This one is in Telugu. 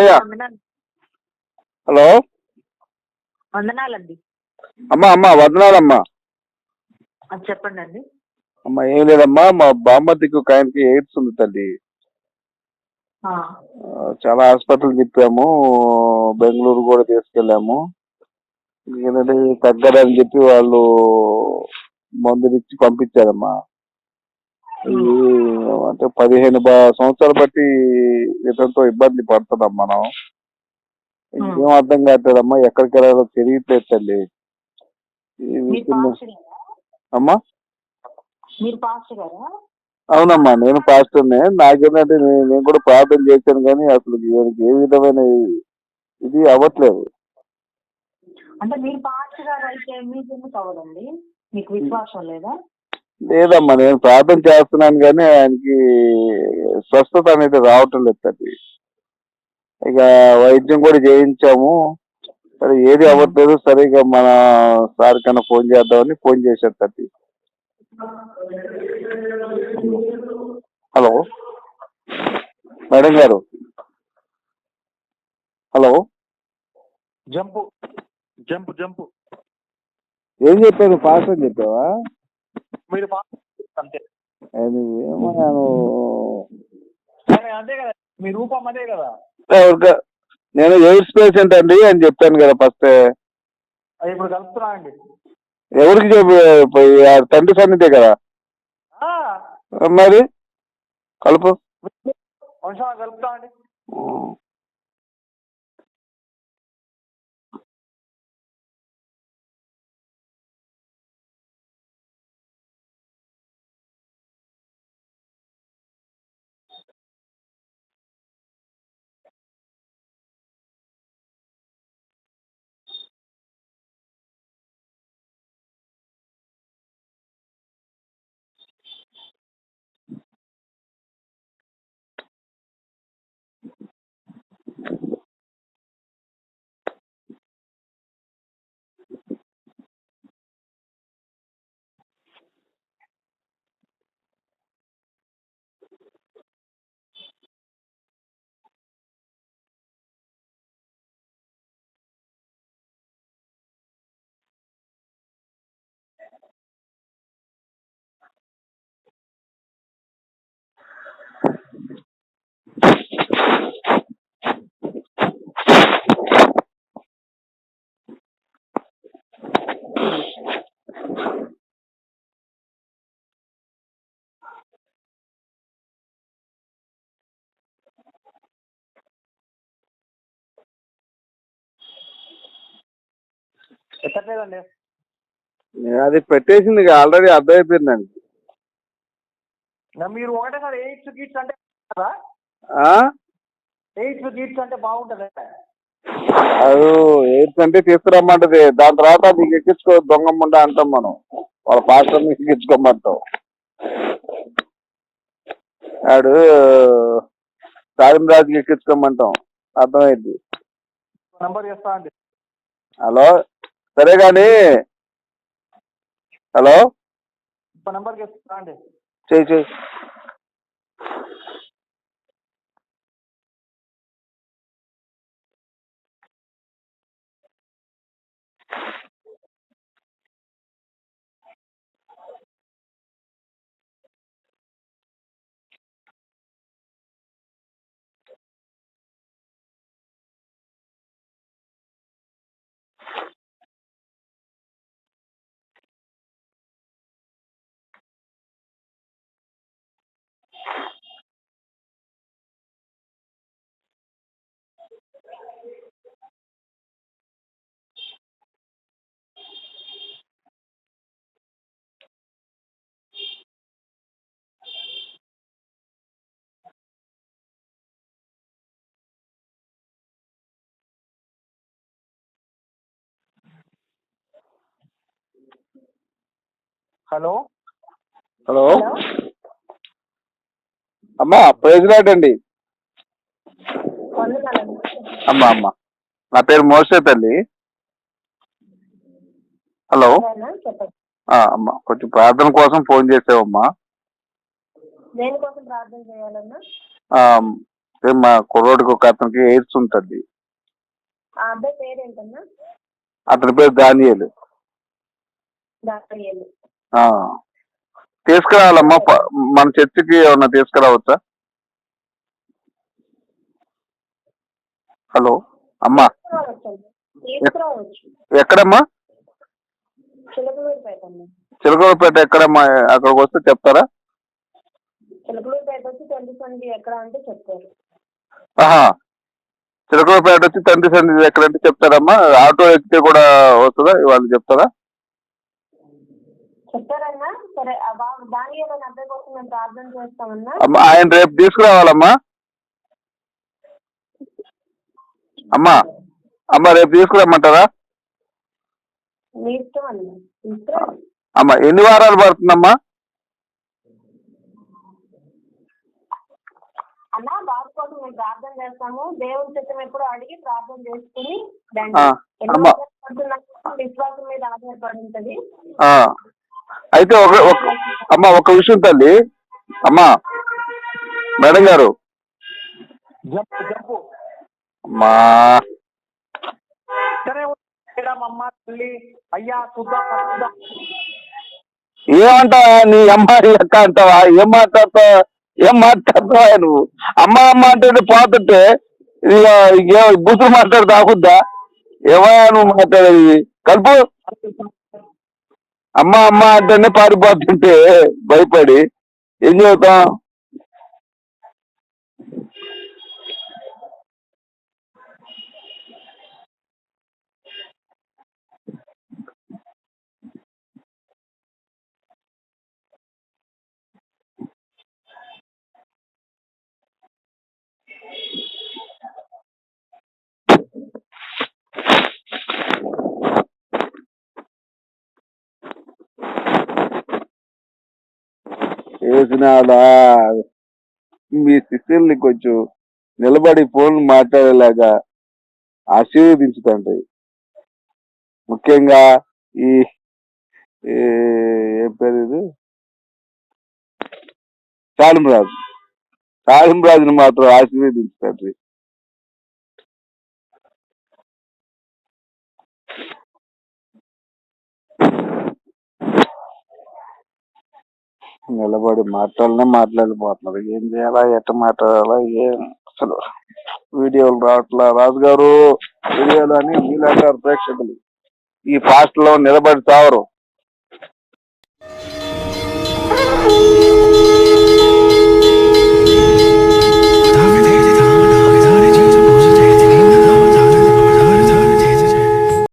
అయ్యా హలో. వందనాలండి. అమ్మా అమ్మా వదనాలమ్మా. చెప్పండి అండి అమ్మా ఏం లేదమ్మా మా బామ్మతికి ఒక ఆయనకి ఎయిడ్స్ ఉంది తల్లి. చాలా హాస్పిటల్ తిప్పాము బెంగళూరు కూడా తీసుకెళ్ళాము. ఏంటంటే తగ్గదని చెప్పి వాళ్ళు మందులు ఇచ్చి పంపించారమ్మా. అంటే పదిహేను సంవత్సరాలు బట్టి ఇతనితో ఇబ్బంది పడుతున్నాం మనం. ఏం అర్థం కావట్లేదమ్మా ఎక్కడికి వెళ్ళాలో తెలియట్లేదు తల్లి? అమ్మా? అవునమ్మా నేను పాస్టర్నే నాకేంటంటే నేను కూడా ప్రార్థన చేశాను కానీ అసలు ఏ విధమైన ఇది అవ్వట్లేదు. అంటే మీరు పాస్టర్ గారు అయితే మీకు ఎందుకు అవ్వదండి? మీకు విశ్వాసం లేదా? లేదమ్మా నేను ప్రార్థన చేస్తున్నాను కానీ ఆయనకి స్వస్థత అనేది రావటం లేదు తల్లి. ఇక వైద్యం కూడా చేయించాము. సరే ఏది అవ్వట్లేదు సరే ఇక మన సార్ కన్నా ఫోన్ చేద్దామని ఫోన్ చేశారు తల్లి. హలో? మేడం గారు? హలో? Jump jump jump. ఏం చెప్పాను పాస్ అని చెప్పావా? మీరు అంతే. అంతే కదా. మీ రూపం అదే కదా. నేను ఎయిడ్స్ పేషెంట్ అండి అని చెప్పాను కదా ఫస్ట్. ఇప్పుడు కలుపుతున్నా అండి. ఎవరికి తండ్రి సన్నిధే కదా. మరి కలుపు. కలుపుతా అండి. అది పెట్టేసింది ఆల్రెడీ అర్థమైపోయిందండి నా మీరు ఒకటేసారి ఎయిట్స్ గిట్స్ అంటే? ఎయిట్స్ గిట్స్ అంటే బాగుంటది? అది ఎయిడ్స్ అంటే తీసుకురమ్మంటది. దాని తర్వాత నీకు ఎక్కించుకో దొంగ ముండ అంటాం మనం. వాళ్ళ పాస్టర్ ఎక్కించుకోమంటాం. ఆడు రాజుకి ఎక్కించుకోమంటాం. అర్థమైంది? నంబర్ అండి. హలో? సరే కానీ హలో నంబర్ చేయి చేయి. హలో? హలో? అమ్మా ప్రైజ్ వందనాలండి అమ్మా అమ్మా. నా పేరు మోసే తల్లి. హలో? అమ్మా కొంచెం ప్రార్థన కోసం ఫోన్ చేసావమ్మా. మా కుర్రోడికి ఒక అతనికి ఎయిడ్స్ ఉంటుంది. అతని పేరు దానియేలు. తీసుకురావాలమ్మా మన చర్చికి ఏమన్నా తీసుకురావచ్చా? హలో అమ్మా. ఎక్కడమ్మా? చిలకలపేట ఎక్కడమ్మా? అక్కడికి వస్తే చెప్తారా? చిలకలూరుపేట వచ్చి ట్వంటీ ట్వంటీ ఎక్కడ అంటే చెప్తారు. ఆహా. చిలకలపేట వచ్చి తండ్రి సన్నిధి ఎక్కడంటే చెప్తారమ్మా. ఆటో ఎక్కితే కూడా వస్తుందా? వాళ్ళు చెప్తారా? చెప్తారన్నా సరే ఆ బాబు దానియేలు అబ్బాయి కోసం మేము ప్రార్థన చేస్తామన్నా? అమ్మా ఆయన రేపు తీసుకురావాలమ్మా. అమ్మా అమ్మా రేపు తీసుకురమ్మంటారా? మీ ఇష్టం అన్న. తీసుకురండి అమ్మా ఎన్ని వారాలు పడుతుందమ్మా? అన్న బాబు కోసం మేము ప్రార్థన చేస్తాము. చిత్తం ఎప్పుడు అడిగి ప్రార్థన చేసుకుని ఆ, ఎన్నో అమ్మ. విశ్వాసం మీద ఆధారపడి ఉంటది. ఆ. అయితే ఒక అమ్మా ఒక విషయం తల్లి. అమ్మా మేడం గారు. అమ్మా. అమ్మ ఏమంటావా నీ అమ్మాయి లెక్క అంటావా? ఏం మాట్లాడతావా? ఏం మాట్లాడతావా నువ్వు? అమ్మ అమ్మ అంటే పోతుంటే ఇక బూతులు మాట్లాడు తాగుద్దా ఏమయ్యా నువ్వు మాట్లాడేది? కలుపు. అమ్మ అమ్మ అంటేనే పారిపోతుంటే భయపడి ఏం చేద్దాం యోజనాలా మీ శిష్యుల్ని కొంచెం నిలబడి ఫోన్ మాట్లాడేలాగా ఆశీర్వదించుతుంటాయి ముఖ్యంగా ఈ ఏం పేరు ఇది రాజు రాజుని మాత్రం ఆశీర్వదించండి నిలబడి మాట్లాడినా మాట్లాడిపోతున్నారు ఏం చేయాలా ఎట్ట మాట్లాడాలా ఏం అసలు వీడియోలు రావట్లా? రాజు గారు వీడియోలు అని మీలాంటి ప్రేక్షకులు ఈ పాస్ట్లో నిలబడి తావరు